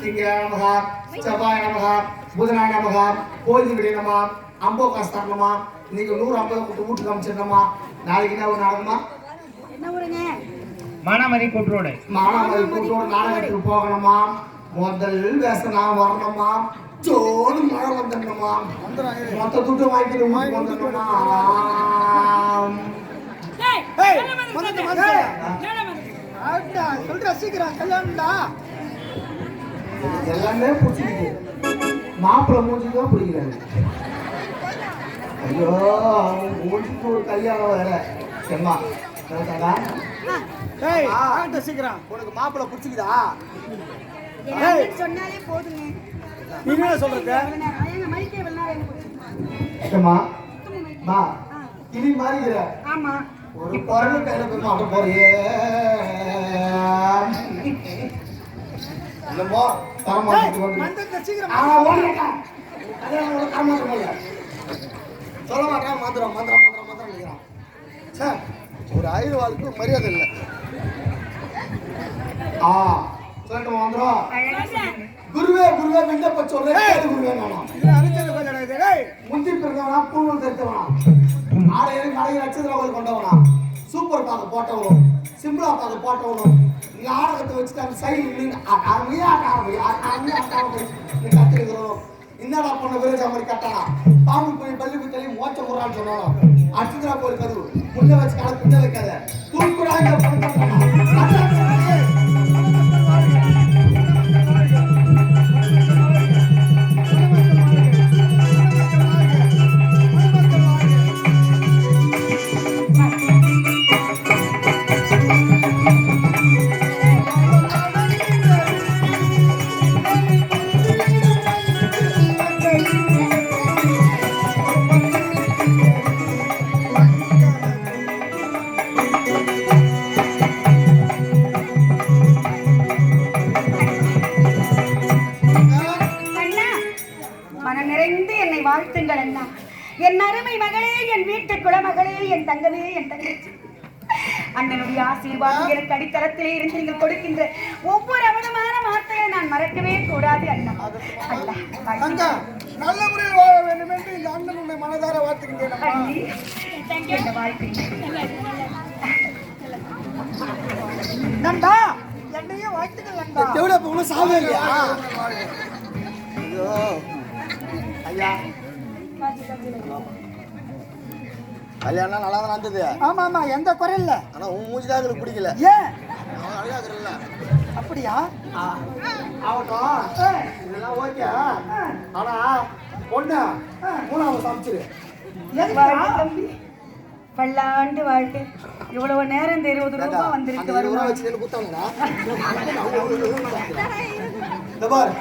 திங்களாய நமகா, செவ்வாய நமகா, புதனாய நமகா, கோயில் விடி நமா, அம்போ நமா, இன்னைக்கு நூறு ஐம்பது கொடுத்து வீட்டுக்கு அமைச்சிருந்தோமா நாளைக்கு என்ன ஒரு நடக்குமா? என்ன ஊருங்க? மானாமதி கூட்டுரோடு மானாமதி கூட்டோட நாடகத்துக்கு போகணுமா? முதல் நான் வரணுமா? ஜோடு மழை வந்துடணுமா? மொத்த துட்டு வீட்டுக்கு வந்துடணுமா சொல்றா. சீக்கிரம் கல்யாணம்டா. எல்லாமே பிடிச்சிருக்கு மாப்பிள்ளை மூஞ்சி தான் பிடிக்கிறாரு. ஐயோ மூஞ்சிக்கு ஒரு கல்யாணம் வேற. செம்மா. சீக்கிரம். உனக்கு மாப்பிள்ளை பிடிச்சிக்குதா? சொன்னாலே போதுங்க நீ என்ன சொல்றது கிளி மாறிக்கிற. ஆமா. ஒரு குரங்கு கையில போய் மாட்ட போறியே போல சொல்ல மாட்டான் மாத்திரம் மாத்திரம் மாத்திரம் மாத்திரம் நிற்கிறான் சார் ஒரு ஆயுதவாளுக்கு மரியாதை இல்லை. ஆ சொல்லட்டும் வந்துடும். குருவே குருவே விண்ணப்ப சொல்றேன் குருவே டேய் முந்தி பிறந்தவனா பூணூல் தெரித்தவனா? ஆடையில் கடை நட்சத்திரம் கோயில் கொண்டவனா? சூப்பர் பாக போட்டவனும் சிம்பிளா பாக போட்டவனும் நாடகத்தை வச்சுட்டு அந்த சைடு அருமையா அருமையா கத்திருக்கிறோம் என்னடா பண்ண விரஜா மாதிரி கட்டானா பாம்பு போய் பள்ளி குத்தலி மோச்ச முறான்னு சொன்னாலும் அர்ச்சந்திரா கோயில் கதவு முன்ன வச்சு கடை பின்ன வைக்காத. தூக்குடாங்க நிறைந்து என்னை வாழ்த்துங்கள் அண்ணா. என் அருமை மகளே என் வீட்டு குலமகளே என் தங்கமே என் தங்கச்சி. அண்ணனுடைய ஆசீர்வாதம் எனக்கு அடித்தளத்திலே இருந்து நீங்கள் கொடுக்கின்ற ஒவ்வொரு அவதமான வார்த்தையை நான் மறக்கவே கூடாது அண்ணா. வாழ்த்துங்கள். நல்ல முறையில் வாழ வேண்டும் என்று இந்த அண்ணன் உன்னை மனதார இந்த வாழ்த்துங்கள். நண்டா என்னையும் வாழ்த்துக்கள் நண்டா எவ்வளோ சாவே இல்லையா? ஐயோ. ஐயா கல்யாணம் நல்லா தான் நடந்தது. ஆமா ஆமா எந்த குறை இல்ல ஆனா உன் மூஞ்சி தான் எங்களுக்கு பிடிக்கல. ஏன்? அவன் அழகா இருக்கிறல்ல அப்படியா? ஆகட்டும். இதெல்லாம் ஓகே. ஆனா பொண்ணு மூணாவது சமைச்சிரு. தம்பி. பல்லாண்டு வாழ்க இவ்வளவு நேரம் இந்த இருபது வந்திருக்கு ரூபா வருமா? வச்சு நின்னு குத்தானுங்கடா. இந்த பாரு.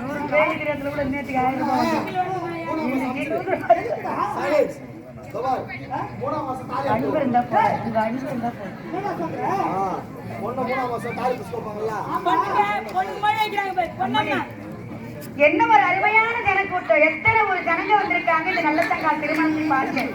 நூறு பேர் இருக்கிறதுல கூட நேற்றுக்கு ஆயிரம் ரூபாய் வந்திருக்கு. அன்பு இருந்தா உங்க அன்பு இருந்தா? என்ன ஒரு அருமையான ஜனக்கூட்டம் எத்தனை ஒரு ஜனங்க வந்திருக்காங்க இந்த நல்ல தங்கா திருமணத்தை பார்க்க.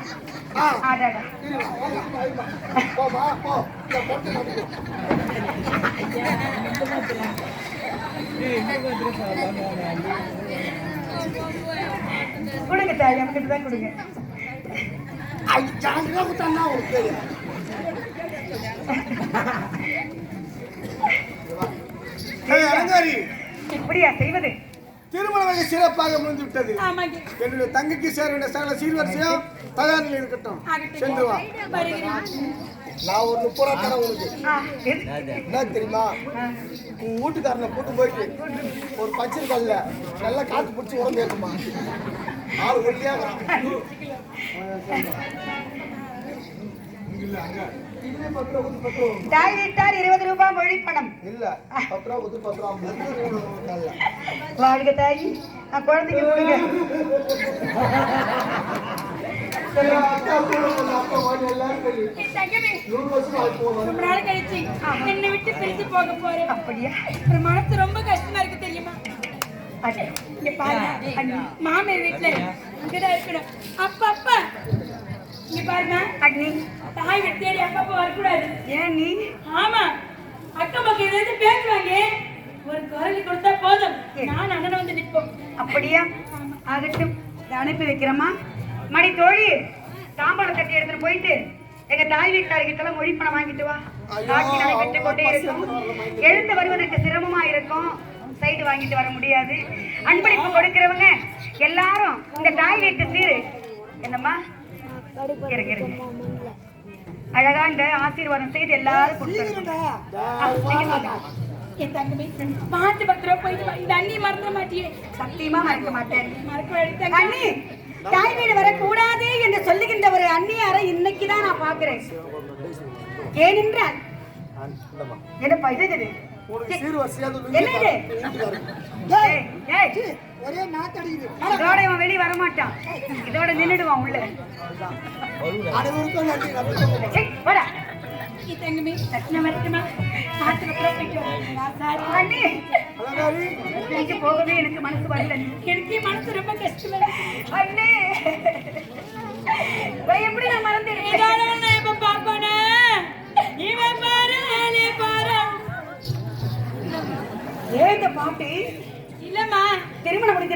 கொடுங்க தாய் நமக்கிட்ட தான் கொடுங்க. ஐ, ஜாங்கிரதா குத்தான்னா உனக்கு தெரியும். ஏய், அலங்காரி. இப்படியா செய்வது? திருமணம் மிக சிறப்பாக முடிந்து விட்டது என்னுடைய தங்கைக்கு சேர வேண்டிய சகல சீர்வரிசையும் தயாரில் இருக்கட்டும். சென்று வா. நான் ஒரு முப்பது ரூபா தரேன்? என்ன தெரியுமா? உன் வீட்டுக்காரனை கூட்டு போயிட்டு ஒரு பச்சை கல்ல நல்லா காத்து பிடிச்சி உடம்பு ஏற்றுமா ஆள் ஒல்லியாக தாய் வீட்டார் இருபது ரூபாய் மொழி பணம் இல்ல பத்து ரூபா கொடுத்து பத்து வாழ்க தாய் நான் குழந்தைக்கு கொடுங்க. என்னை விட்டு பிரிஞ்சு போக போறேன் அப்படியா? மனசு ரொம்ப கஷ்டமா இருக்கு தெரியுமா மாமியார் வீட்டுல அங்கதான் இருக்கணும். அப்ப அப்ப இங்க பாருங்க. அக்னி தாய் தேடி அக்கா அப்பா வரக்கூடாது. ஏன்? நீ ஆமா அக்கா பக்கம் ஏதாவது பேசுவாங்க ஒரு குரல் கொடுத்தா போதும். நான் அண்ணன் வந்து நிற்போம். அப்படியா? ஆகட்டும். அனுப்பி வைக்கிறேம்மா. மணி தோழி தாம்பாளம் கட்டி எடுத்துட்டு போயிட்டு எங்க தாய் வீட்டார்கிட்ட மொழி பணம் வாங்கிட்டு வா. காட்சி நடைபெற்று கொண்டே இருக்கும். எழுந்து வருவதற்கு சிரமமா இருக்கும். சைடு வாங்கிட்டு வர முடியாது. அன்பளிப்பு கொடுக்கிறவங்க எல்லாரும் இந்த தாய் வீட்டு சீரு. என்னம்மா? இருங்க இருங்க அழகா இந்த ஆசீர்வாதம் செய்து எல்லாரும் என் தங்கமே பார்த்து பத்திரம் போயிட்டு. இந்த அண்ணி மறந்துட மாட்டியே. சத்தியமா மறக்க மாட்டேன். மறக்க அண்ணி தாய் வீடு வரக்கூடாது என்று சொல்லுகின்ற ஒரு அந்நியாரை இன்னைக்கு தான் நான் பார்க்கிறேன். ஏனென்றால் என்னப்பா இது இது? ஒரே நாத்தடிக்குது இதோட இவன் வெளியே வரமாட்டான். இதோட நின்னுடுவான் உள்ள. அனைவருக்கும் நன்றி போடா. என் தங்கமே இங்க போகவே எனக்கு மனசு வரல எனக்கு மனசு ரொம்ப கஷ்டமா அண்ணே. எப்படி நான் மறந்துடுவேன்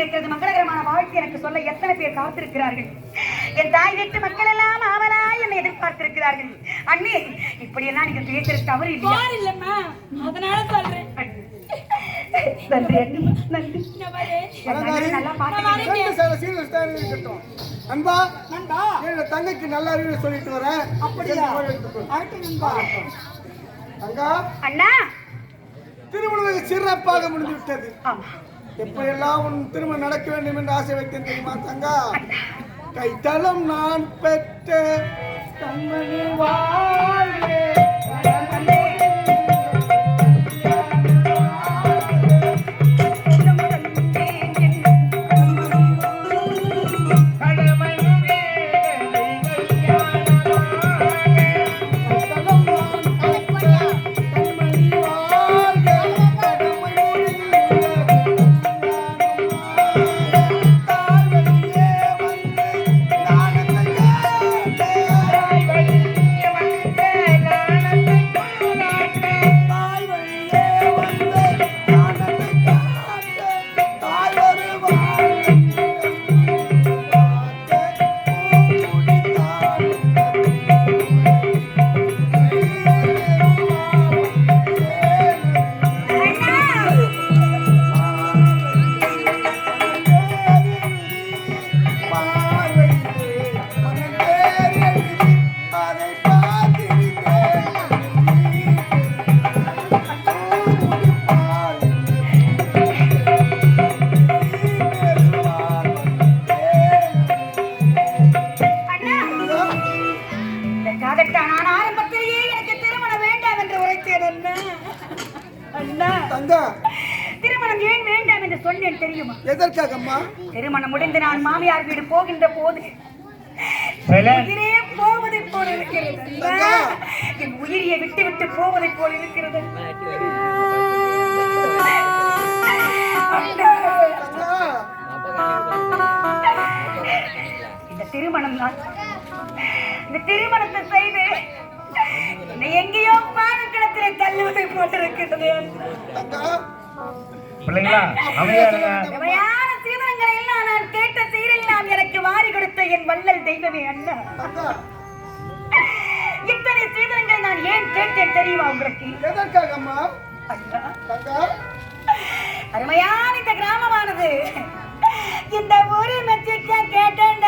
முடிந்திருக்கிறது மங்களகரமான வாழ்க்கை எனக்கு சொல்ல எத்தனை பேர் காத்திருக்கிறார்கள்? என் தாய் வீட்டு மக்கள் எல்லாம் ஆவலா என்னை எதிர்பார்த்திருக்கிறார்கள். அண்ணே இப்படியெல்லாம் நீங்க பேசுறது தவறு இல்லையா? அதனால சொல்றேன். அன்பா நண்பா என்னோட தங்கைக்கு நல்ல அறிவு சொல்லிட்டு வரேன். அப்படியா? நண்பா. தங்கா அண்ணா. திருமணம் சிறப்பாக முடிந்து விட்டது. ஆமா. எப்படியெல்லாம் உன் திருமணம் நடக்க வேண்டும் என்று ஆசை வைத்தேன் தெரியுமா தங்கா? கைத்தளம் நான் பெற்ற கண்மணி வாழ்வே. தங்கா. திருமணம் ஏன் வேண்டாம் என்று சொன்னேன் தெரியுமா? எதற்காகம்மா? திருமணம் முடிந்து நான் மாமியார் வீடு போகின்ற போது உயிரே போவதை போல இருக்கிறது. என் உயிரியை விட்டு விட்டு போவதை போல இருக்கிறது. இந்த திருமணம் தான் இந்த திருமணத்தை செய்து என்னை எங்கேயோ பானக்கிடத்திலே தள்ளுவதை போட்டிருக்கிறது பிள்ளைங்களா அமைதியா இருங்க. சுவையான சீதனங்களை எல்லாம் நான் கேட்ட சீரெல்லாம் எனக்கு வாரி கொடுத்த என் வள்ளல் தெய்வமே அண்ணா இத்தனை சீதனங்களை நான் ஏன் கேட்டேன் தெரியுமா உங்களுக்கு? தங்கா. அருமையான இந்த கிராமமானது. இந்த ஒரு மெச்சிக்க கேட்டேன்டா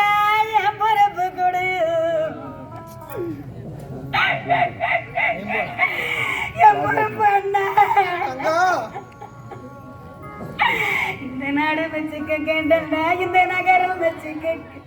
இந்த